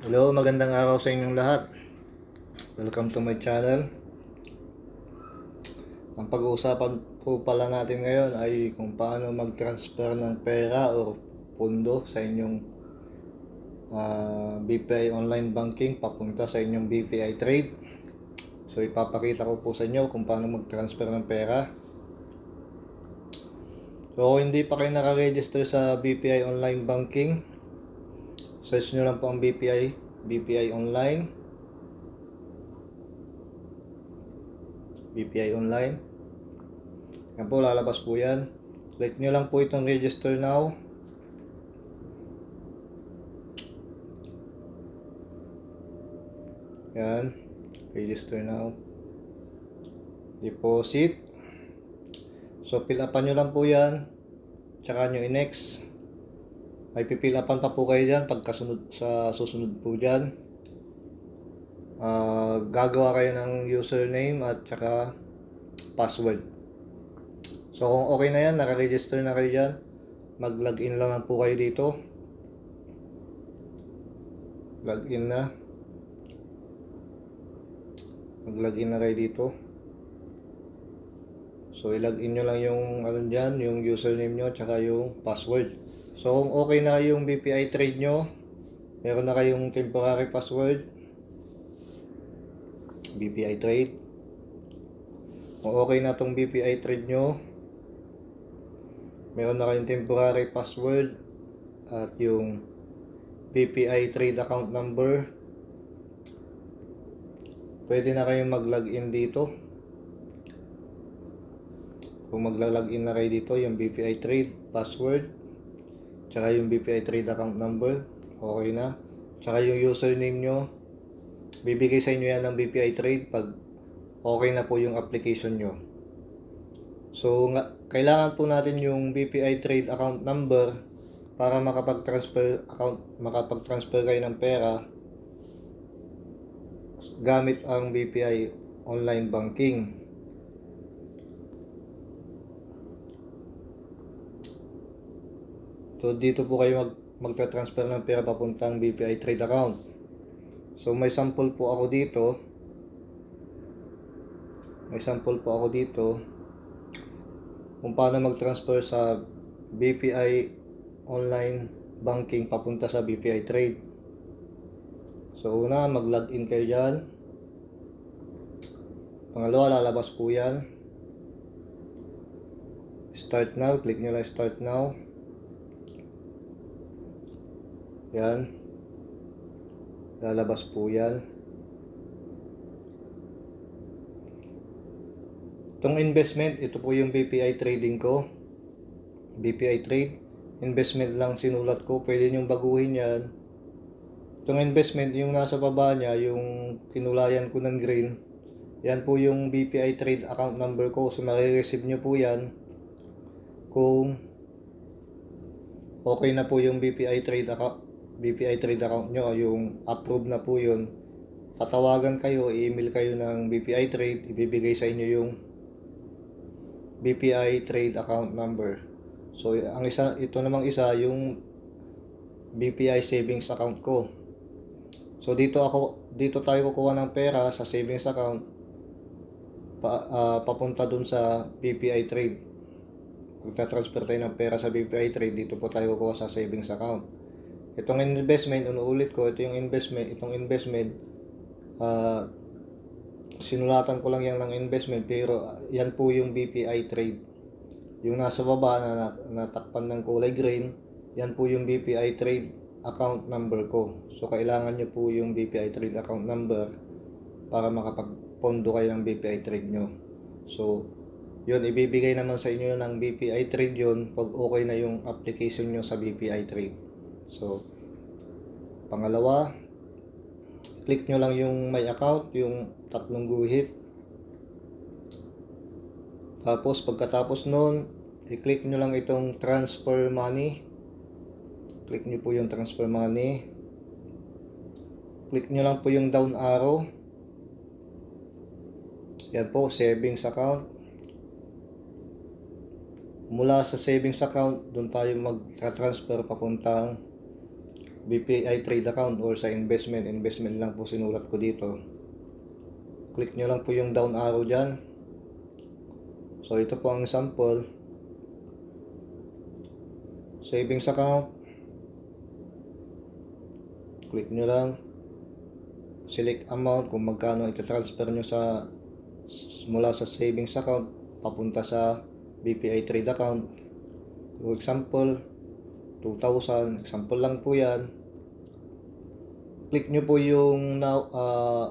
Hello, magandang araw sa inyong lahat. Welcome to my channel. Ang pag-uusapan po pala natin ngayon ay kung paano mag-transfer ng pera o pundo sa inyong ah, BPI online banking papunta sa inyong BPI trade. So ipapakita ko po sa inyo kung paano mag-transfer ng pera. So kung hindi pa kayo nakaregister sa BPI online banking, Search nyo lang po ang BPI, BPI Online. BPI Online. Yan po, lalabas po yan. Click nyo lang po itong register now. Yan. Register now. Deposit. So, fill upan nyo lang po yan. Tsaka nyo i-next. May pipilapan pa po kayo dyan pagkasunod sa susunod po dyan. Ah, gagawa kayo ng username at saka password. So kung okay na yan, nakaregister na kayo dyan, mag-login lang, lang po kayo dito. Login na. Mag-login na kayo dito. So i-login nyo lang yung ano dyan, yung username nyo at saka yung password. So kung okay na yung BPI trade nyo, meron na kayong temporary password, BPI trade. Kung okay na tong BPI trade nyo, meron na kayong temporary password at yung BPI trade account number. Pwede na kayong mag-login dito. Kung magla-login na kayo dito, yung BPI trade password, tsaka yung BPI trade account number, okay na. Tsaka yung username nyo, bibigay sa inyo yan ng BPI trade pag okay na po yung application nyo. So, nga, kailangan po natin yung BPI trade account number para makapag-transfer account makapag-transfer kayo ng pera gamit ang BPI online banking. So dito po kayo mag magta-transfer ng pera papuntang BPI trade account. So may sample po ako dito. May sample po ako dito kung paano mag-transfer sa BPI online banking papunta sa BPI trade. So una, mag-login kayo diyan. Pangalawa, lalabas po 'yan. Start now, click nyo lang start now. Yan. Lalabas po yan. Itong investment, ito po yung BPI trading ko. BPI trade. Investment lang sinulat ko. Pwede nyo baguhin yan. Itong investment, yung nasa baba niya, yung kinulayan ko ng green. Yan po yung BPI trade account number ko. So, marireceive nyo po yan kung okay na po yung BPI trade account BPI trade account nyo, yung approve na po yun, tatawagan kayo, i-email kayo ng BPI trade, ibibigay sa inyo yung BPI trade account number. So, ang isa, ito namang isa, yung BPI savings account ko. So, dito ako, dito tayo kukuha ng pera sa savings account pa, ah, papunta dun sa BPI trade. Pagka-transfer tayo ng pera sa BPI trade, dito po tayo kukuha sa savings account. Itong investment, unuulit ko, ito yung investment, itong investment, ah, sinulatan ko lang yan ng investment, pero yan po yung BPI trade. Yung nasa baba na nat- natakpan ng kulay green, yan po yung BPI trade account number ko. So, kailangan nyo po yung BPI trade account number para makapagpondo kayo ng BPI trade nyo. So, yun, ibibigay naman sa inyo ng BPI trade yun pag okay na yung application nyo sa BPI trade. So, pangalawa, click nyo lang yung my account, yung tatlong guhit. Tapos, pagkatapos nun, i-click nyo lang itong transfer money. Click nyo po yung transfer money. Click nyo lang po yung down arrow. Yan po, savings account. Mula sa savings account, doon tayo mag-transfer papuntang BPI trade account or sa investment. Investment lang po sinulat ko dito. Click nyo lang po yung down arrow dyan. So ito po ang sample. Savings account. Click nyo lang. Select amount kung magkano itatransfer nyo sa mula sa savings account papunta sa BPI trade account. For example, 2,000. Example lang po yan. Click nyo po yung now, uh,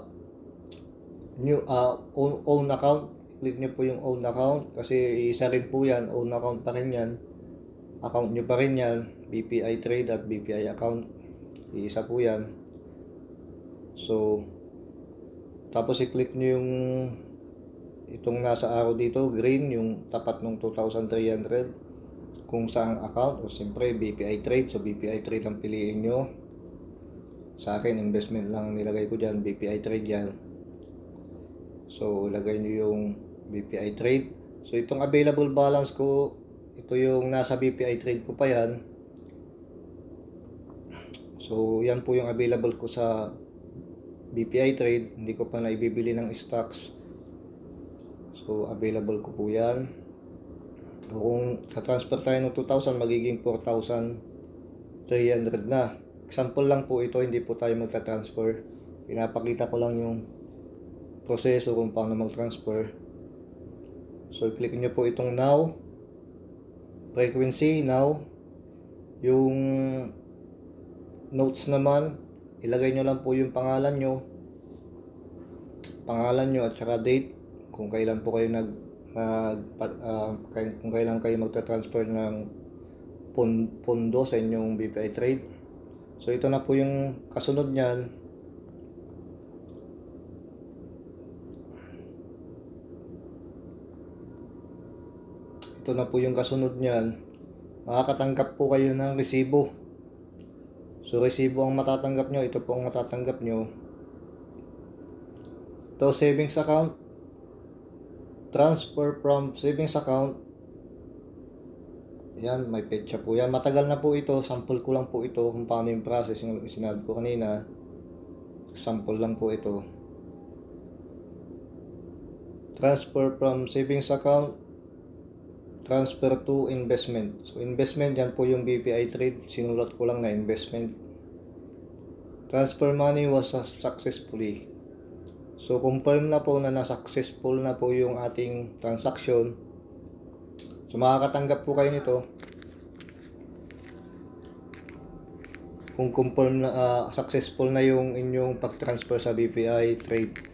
new, uh, own, own account. Click nyo po yung own account kasi isa rin po yan. Own account pa rin yan. Account nyo pa rin yan. BPI trade at BPI account. Isa po yan. So, tapos i-click nyo yung itong nasa arrow dito, green, yung tapat ng 2,300 kung saan account o siyempre BPI trade. So BPI trade ang piliin nyo. Sa akin investment lang ang nilagay ko dyan. BPI trade yan. So lagay nyo yung BPI trade. So itong available balance ko ito yung nasa BPI trade ko pa yan. So yan po yung available ko sa BPI trade. Hindi ko pa na ibibili ng stocks. So available ko po yan kung sa-transfer tayo ng 2,000, magiging 4,300 na. Example lang po ito, hindi po tayo magta-transfer. Pinapakita ko lang yung proseso kung paano mag-transfer. So, click nyo po itong now. Frequency, now. Yung notes naman, ilagay nyo lang po yung pangalan nyo. Pangalan nyo at saka date. Kung kailan po kayo nag uh, uh, kung kailan kayo magta-transfer ng pondo sa inyong BPI trade. So ito na po yung kasunod niyan. Ito na po yung kasunod niyan. Makakatanggap po kayo ng resibo. So resibo ang matatanggap nyo. Ito po ang matatanggap nyo. Ito savings account transfer from savings account. Yan may petsa po yan. Matagal na po ito. Sample ko lang po ito kung paano yung process yung sinabi ko kanina. Sample lang po ito. Transfer from savings account. Transfer to investment. So investment yan po yung BPI trade. Sinulat ko lang na investment. Transfer money was successfully So, confirm na po na na-successful na po yung ating transaction. So, makakatanggap po kayo nito. Kung confirm na uh, successful na yung inyong pag-transfer sa BPI trade.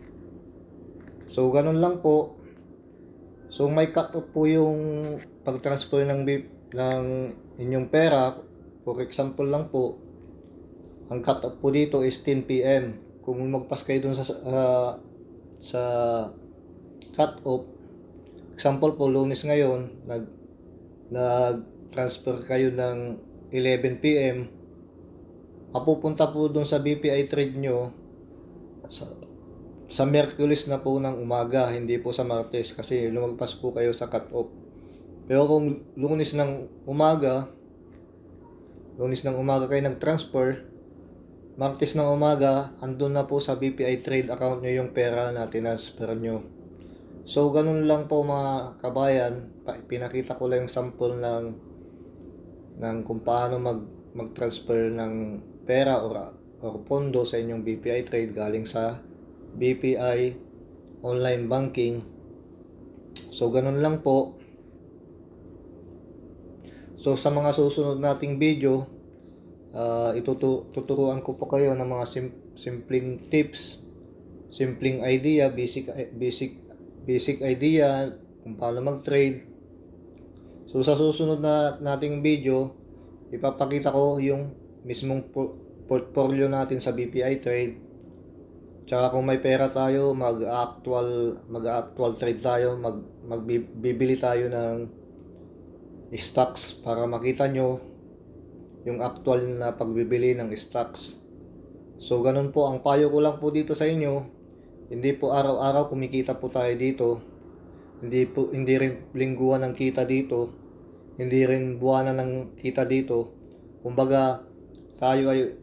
So, ganun lang po. So, may cut-off po yung pag-transfer ng, ng inyong pera. For example lang po, ang cut-off po dito is 10 p.m kung magpas kayo dun sa uh, sa cut off example po lunes ngayon nag nag transfer kayo ng 11 PM mapupunta po dun sa BPI trade nyo sa, sa Merkulis na po ng umaga hindi po sa Martes kasi lumagpas po kayo sa cut off. Pero kung lunes ng umaga lunes ng umaga kayo nag-transfer Martes ng umaga, andun na po sa BPI Trade account nyo yung pera na tinasper nyo. So, ganun lang po mga kabayan. Pinakita ko lang yung sample ng, ng kung paano mag, mag-transfer ng pera or, or pondo sa inyong BPI Trade galing sa BPI online banking. So, ganun lang po. So, sa mga susunod nating video, uh, ituturuan ko po kayo ng mga sim- simpleng tips, simpleng idea, basic basic basic idea kung paano mag-trade. So sa susunod na nating video, ipapakita ko yung mismong portfolio natin sa BPI trade. Tsaka kung may pera tayo, mag-actual mag-actual trade tayo, mag magbibili tayo ng stocks para makita nyo yung actual na pagbibili ng stocks. So ganun po, ang payo ko lang po dito sa inyo, hindi po araw-araw kumikita po tayo dito. Hindi po hindi rin lingguhan ng kita dito. Hindi rin buwanan ng kita dito. Kumbaga, tayo ay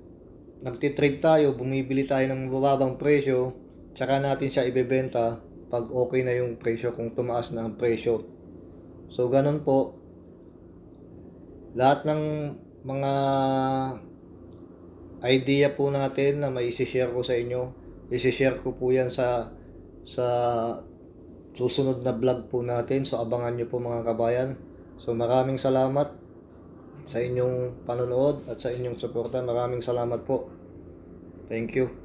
nagtitrade tayo, bumibili tayo ng mababang presyo, tsaka natin siya ibebenta pag okay na yung presyo, kung tumaas na ang presyo. So, ganun po. Lahat ng mga idea po natin na may isi-share ko sa inyo, isi-share ko po yan sa sa susunod na vlog po natin. So, abangan nyo po mga kabayan. So, maraming salamat sa inyong panonood at sa inyong suporta. Maraming salamat po. Thank you.